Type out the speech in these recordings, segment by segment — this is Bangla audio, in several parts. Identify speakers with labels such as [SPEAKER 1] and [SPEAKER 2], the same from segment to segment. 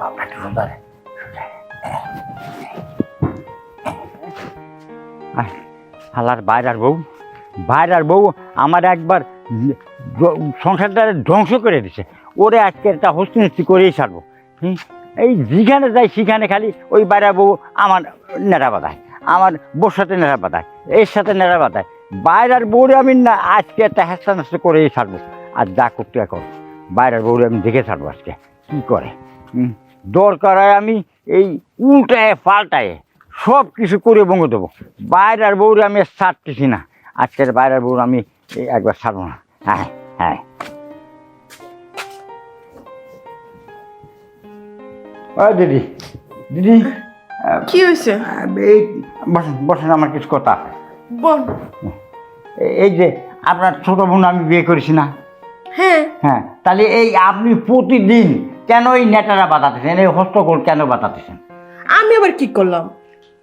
[SPEAKER 1] বাবা একটু হালার বাইরার বউ বাইরার বউ আমার একবার সংসারটা ধ্বংস করে দিছে। ওরে আজকে একটা হস্তি করেই ছাড়বো। এই যেখানে যাই সেখানে খালি ওই বাইরার বউ আমার নেড়া বাঁধায় আমার বোর সাথে নেড়া বাঁধায় এর সাথে নেড়া বাঁধায়। বাইরের বউরে আমি না আজকে একটা হেস্তা নাস্তা করেই ছাড়বো। আর যা করতে এখন বাইরের বউরে আমি দেখে ছাড়বো আজকে। কী করে? হুম, দরকার হয় আমি এই উল্টায় পাল্টায় সব কিছু করে বঙ্গ দেবো। বাইরের বউরে আমি ছাড়তেছি না। আজকের বাইরের বউর আমি একবার ছাড়বো না। হ্যাঁ হ্যাঁ। ও দিদি দিদি।
[SPEAKER 2] কি হয়েছে?
[SPEAKER 1] এই বসেন বসেন আমার কিছু কথা। আছে
[SPEAKER 2] বল।
[SPEAKER 1] এই যে আপনার ছোট বোন আমি বিয়ে করেছি না?
[SPEAKER 2] হ্যাঁ।
[SPEAKER 1] হ্যাঁ তাহলে এই আপনি প্রতিদিন কেন এই নেটারা বাতাতেছেন? এই হস্তকোল কেন বাতাতেছেন?
[SPEAKER 2] আমি আবার কি করলাম?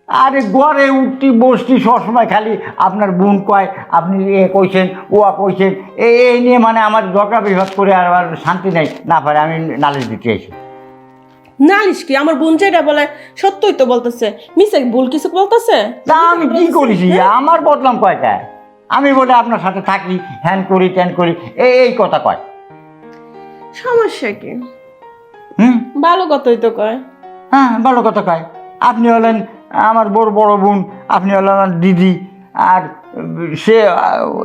[SPEAKER 1] আরে ঘরে উঠতি বসতি সবসময় খালি আপনার বোন কয় আপনি এ কইছেন ও কইছেন এই নিয়ে মানে আমার ঝগড়া বিভাগ করে আর আর শান্তি নেই। না পারে আমি নালিশ দিতে এসে
[SPEAKER 2] নালিশ কি? আমার বোন যেটা বলে সত্যই তো বলতেছে। মিসে ভুল কিছু বলতেছে?
[SPEAKER 1] তা আমি কি করেছি? আমার বদলাম কয়টা আমি বলে আপনার সাথে থাকি হ্যান করি ত্যান করি এই কথা কয়।
[SPEAKER 2] সমস্যা কি? ভালো কথাই তো কয়।
[SPEAKER 1] হ্যাঁ ভালো কথা কয়। আপনি হলেন আমার বড় বড় বোন আপনি হলেন আমার দিদি আর সে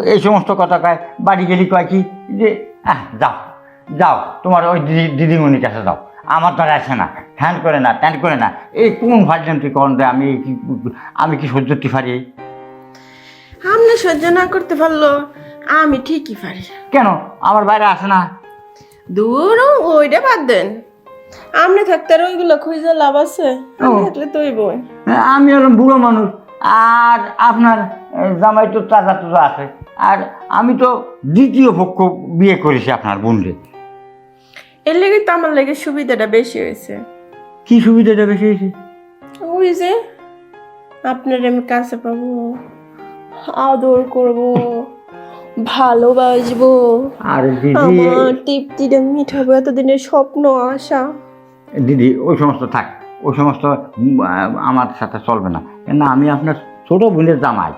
[SPEAKER 1] এই সমস্ত কথা কয়। বাড়ি গেলি কয় কি? যে আহ, যাও যাও তোমার ওই দিদি দিদিমণির কাছে যাও। আমার দ্বারা আসে না। হ্যান করে না ত্যান করে না। এই কোন ভার্জনটি করেন রে আমি কি আমি কি সহ্য করতে পারি?
[SPEAKER 2] আপনি সহ্য না করতে পারল। আমি ঠিকই পারি।
[SPEAKER 1] কেন? আমার বাইরে আসে না।
[SPEAKER 2] দূর ওইটা বাদ দেন। আপনি থাকতে আর ওইগুলো খুঁজে লাভ আছে? আমি। থাকলে বই
[SPEAKER 1] আমি হলাম বুড়ো মানুষ আর আপনার জামাই তো তাজা তাজা আছে। আর আমি তো দ্বিতীয় পক্ষ বিয়ে করেছি আপনার বোনরে।
[SPEAKER 2] এর লেগে তো আমার লেগে সুবিধাটা বেশি হয়েছে।
[SPEAKER 1] কি সুবিধাটা বেশি হয়েছে?
[SPEAKER 2] ওই যে আপনার আমি কাছে পাবো আদর করব ভালোবাসবো।
[SPEAKER 1] আর দিদি
[SPEAKER 2] আমার তৃপ্তিটা মিঠাবো এতদিনের স্বপ্ন আশা।
[SPEAKER 1] দিদি ওই সমস্ত থাক। ওই সমস্ত আমার সাথে চলবে না। কেন আমি আপনার ছোট বোনের জামাই।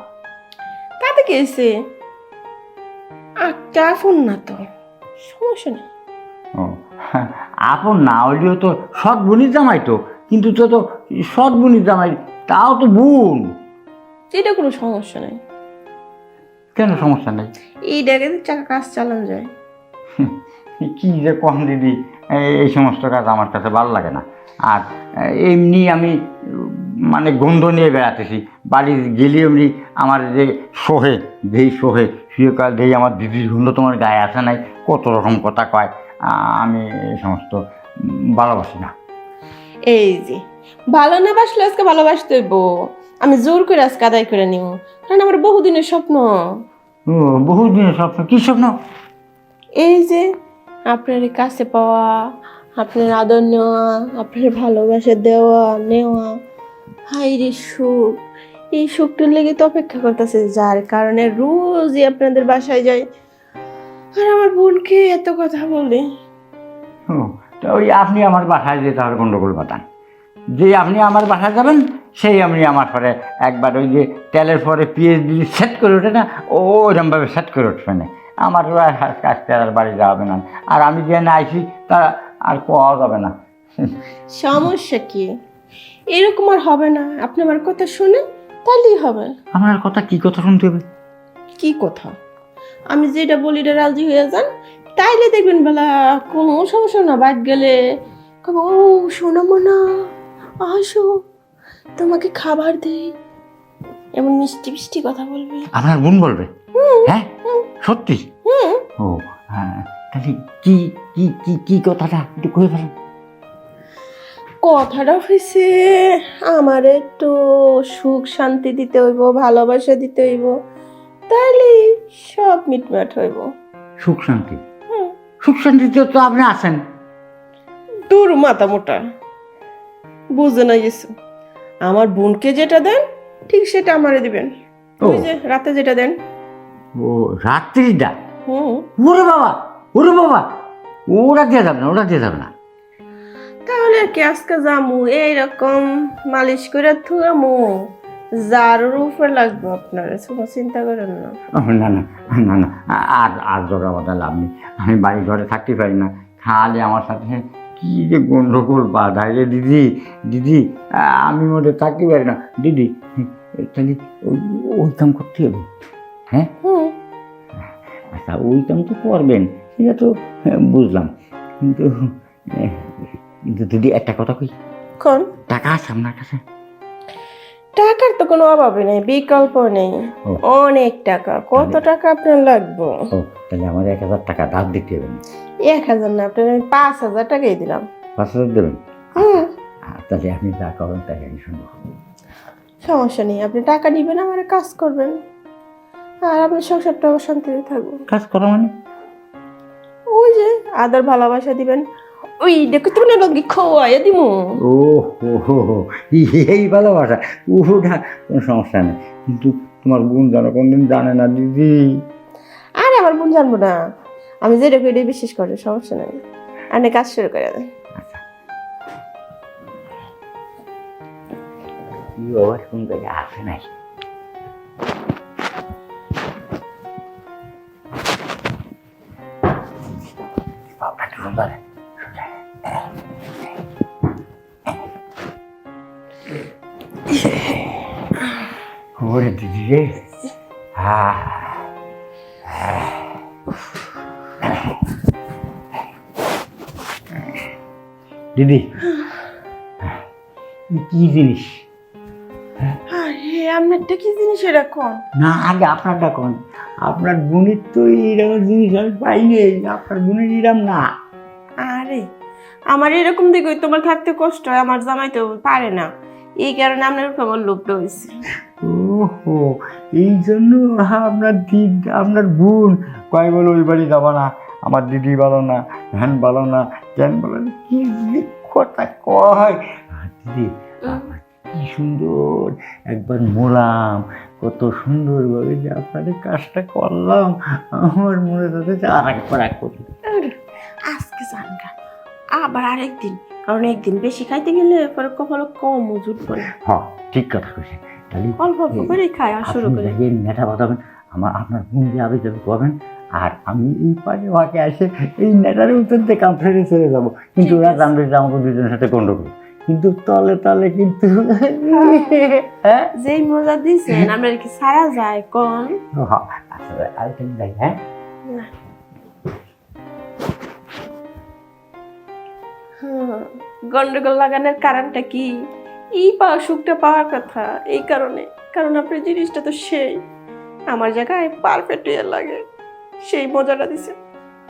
[SPEAKER 2] তাতে কি হয়েছে? একটা ফোন না তো। সমস্যা নেই।
[SPEAKER 1] ও আপন না হলেও তো সৎ বোনের জামাই তো। কিন্তু তো তো সৎ বোনের জামাই তাও তো বোন।
[SPEAKER 2] এটা কোনো সমস্যা নেই।
[SPEAKER 1] কেন সমস্যা নেই?
[SPEAKER 2] এই ডেকে চাকা কাজ চালানো যায়।
[SPEAKER 1] কি যে কম দিদি এই- এই সমস্ত কাজ আমার কাছে ভালো লাগে না। আর এমনি আমি মানে গন্ধ নিয়ে বেড়াতেছি। বাড়ি গেলে এমনি আমার যে সোহে যেই সোহে শুয়ে কাল যেই আমার দিদির গন্ধ তোমার গায়ে আসে নাই কত রকম কথা কয় আমি এই সমস্ত ভালোবাসি না।
[SPEAKER 2] এই যে ভালো না বাসলে আজকে ভালোবাসতে হইব। আমি জোর করে আজকে আদায় করে নিব। কারণ আমার বহুদিনের স্বপ্ন।
[SPEAKER 1] ও বহু দিনের স্বপ্ন? কী স্বপ্ন?
[SPEAKER 2] এই যে আপনার কাছে পাওয়া আপনার আদর নেওয়া আপনার ভালোবাসা দেওয়া নেওয়া। হাই রে সুখ। এই সুখটার লেগে তো অপেক্ষা করতেছে যার কারণে রোজই আপনাদের বাসায় যাই। আর আমার বোনকে এত কথা বলে।
[SPEAKER 1] তা ওই আপনি আমার বাসায় যেতে হবে গণ্ডগোল বাতান যে আপনি আমার বাসায় যাবেন সেই আমি আমার পরে একবার ওই যে তেলের পরে পিএইচডি সেট করে ওঠে না ও ওইরকমভাবে সেট করে উঠবে না। আমার আজকে আর বাড়ি যাওয়া হবে না। আর আমি যে না আইছি তা আর পাওয়া যাবে না।
[SPEAKER 2] সমস্যা কি? এরকম আর হবে না। আপনি আমার কথা শুনে তাহলেই হবে।
[SPEAKER 1] আমার কথা কি কথা শুনতে হবে?
[SPEAKER 2] কি কথা? আমি যেটা বলি এটা রাজি হয়ে যান। তাইলে দেখবেন বেলা কোনো সমস্যা না। বাইক গেলে ও শোনো মনা আসো। তোমাকে খাবার দেই এমন মিষ্টি মিষ্টি কথা বলবে।
[SPEAKER 1] আপনার বোন বলবে? হ্যাঁ? সত্যি? ও হ্যাঁ তাহলে কি কি কি কি কথাটা একটু কয়ে ফেলেন
[SPEAKER 2] কথাটা হয়েছে আমার একটু সুখ শান্তি দিতে হইব ভালোবাসা দিতে হইব তাইলে সব মিটমাট হইব।
[SPEAKER 1] সুখ শান্তি? সুখ শান্তিতে তো আপনি আছেন।
[SPEAKER 2] তোর মাথা মোটা। বুঝে না গেছো আমার বোনকে যেটা দেন ঠিক সেটা আমারে দিবেন। ওই যে রাতে যেটা দেন।
[SPEAKER 1] ও রাত্রিটা?
[SPEAKER 2] হুম।
[SPEAKER 1] ওরে বাবা ওরে বাবা ওরা দিয়ে যাবে না ওরা দিয়ে যাবে না।
[SPEAKER 2] তাহলে কি আজকে যামু এইরকম মালিশ করে থুয়ামু। যার উপরে লাগবে আপনার কোনো চিন্তা করেন না।
[SPEAKER 1] না না না না আর আর জোড়া বাঁধা লাভ নেই। আমি বাড়ি ঘরে থাকতে পারি না। খালি আমার সাথে কি যে গন্ডগোল বাধায় রে দিদি দিদি আমি মধ্যে থাকতে পারি না। দিদি তাহলে ওই- কাম করতে হবে। হ্যাঁ? আচ্ছা ওই কাম তো করবেন সেটা তো হ্যাঁ, বুঝলাম। কিন্তু কিন্তু দিদি একটা কথা কই?
[SPEAKER 2] কোন?
[SPEAKER 1] টাকা আছে আপনার কাছে?
[SPEAKER 2] টাকার তো কোনো অভাব নেই বিকল্প নেই। অনেক টাকা কত টাকা আপনার লাগবে?
[SPEAKER 1] তাহলে আমার এক হাজার টাকা ধার দিতে হবে।
[SPEAKER 2] এক হাজার না আপনার আমি পাঁচ হাজার টাকাই দিলাম।
[SPEAKER 1] পাঁচ হাজার দেবেন? তাহলে আপনি যা করেন তাই আমি শুনব।
[SPEAKER 2] সমস্যা নেই আপনি টাকা নিবেন আমার কাজ করবেন। আর আপনার সংসারটা শান্তিতে থাকব।
[SPEAKER 1] কাজ করো মানে?
[SPEAKER 2] ওই যে আদর ভালোবাসা দিবেন। ওই দেখো তুমি না রোগী খোয়াইয়া দিমু।
[SPEAKER 1] ও হো হো হো এই ভালোবাসা। ওটা কোনো সমস্যা নেই। কিন্তু তোমার বোন জানো কোনদিন জানে না দিদি।
[SPEAKER 2] আরে আমার বোন জানব না। আমি যে রেখে এটাই বিশ্বাস করি সমস্যা নেই। আপনি কাজ শুরু করে দেন
[SPEAKER 1] আচ্ছা। কি বাবা কোন জায়গায় আসে নাই বাবা একটু ওরে দিদি রে হ্যাঁ দিদি কি জিনিস?
[SPEAKER 2] আরে আপনারটা কি জিনিস এরকম?
[SPEAKER 1] না আগে আপনারটা কোন? আপনার বোনের তো এইরকম জিনিস আমি পাইনি আপনার বোনের এরম না।
[SPEAKER 2] আরে আমার এরকম দেখে তোমার থাকতে কষ্ট হয় আমার জামাই তো পারে না। এই কারণে আপনার উপর আমার লোভটা হয়েছে।
[SPEAKER 1] ওহো এই জন্য আপনার দিদ আপনার বোন কয় বলে ওই বাড়ি যাবা না আমার দিদি ভালো না হ্যান ভালো না জ্ঞান ভালো না? কি কথা কয়। দিদি কি সুন্দর একবার মোলাম কত সুন্দরভাবে যে আপনাদের কাজটা করলাম। আমার মনে হচ্ছে আর একবার এক করতে
[SPEAKER 2] আজকে জানগা আবার আরেকদিন কারণ একদিন বেশি খাইতে গেলে পরে কপালে কম জুটবে না
[SPEAKER 1] হ্যাঁ ঠিক কথা কইছেন। তাহলে
[SPEAKER 2] অল্প অল্প করে খাই আর শুরু করে।
[SPEAKER 1] যাবেন নেটা বাঁধাবেন আমার আপনার বোন যে আবে যাবে করবেন আর আমি এই পাশে ফাঁকে আসে এই নেটার উত্তর থেকে কাম চলে যাব। কিন্তু ওরা জানবে যে আমাকে দুজনের সাথে গন্ডগোল। কিন্তু তলে তলে কিন্তু হ্যাঁ
[SPEAKER 2] যেই মজা দিয়েছেন আপনার কি সারা যায় কোন?
[SPEAKER 1] হ্যাঁ, আচ্ছা যাই হ্যাঁ।
[SPEAKER 2] হুম, গন্ডগোল লাগানোর কারণটা কি? এই পাওয়া সুখটা পাওয়ার কথা, এই কারণে। কারণ আপনার জিনিসটা তো সেই। আমার জায়গায় পারফেক্ট লাগে। সেই মজাটা দিছে